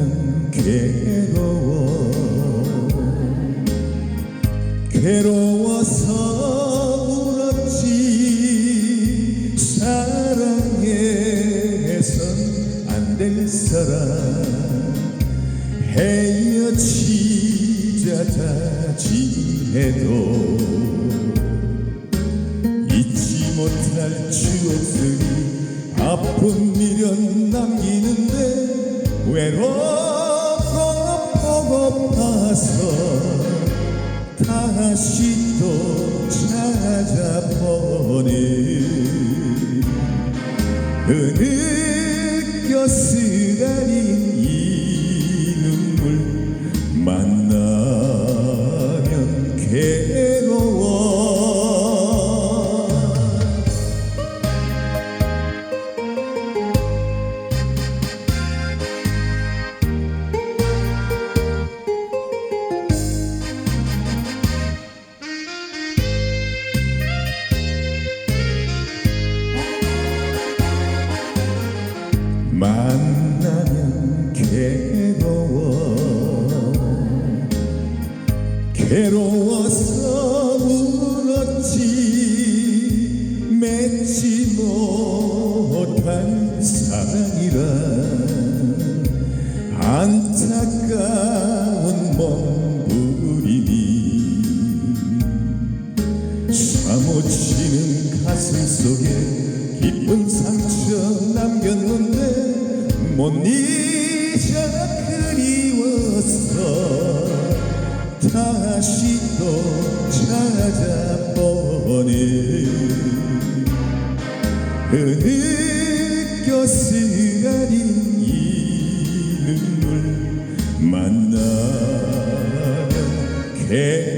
나는 괴로워. 괴로워서 울었지. 사랑해선 안 될 사람. 헤어지자 다지해도 잊지 못할 추억들이 아픈 미련 남기는 외롭고 보고파서 다시 또 찾아보네 만나면 괴로워. 괴로워서 울었지. 맺지 못한 사랑이라. 안타까운 몸부림이 사무치는 가슴 속에 깊은 남겼는데 못 잊어 그리워서 다시 또 찾아보네 흐느껴 쓰라린 이 눈물 만나면 괴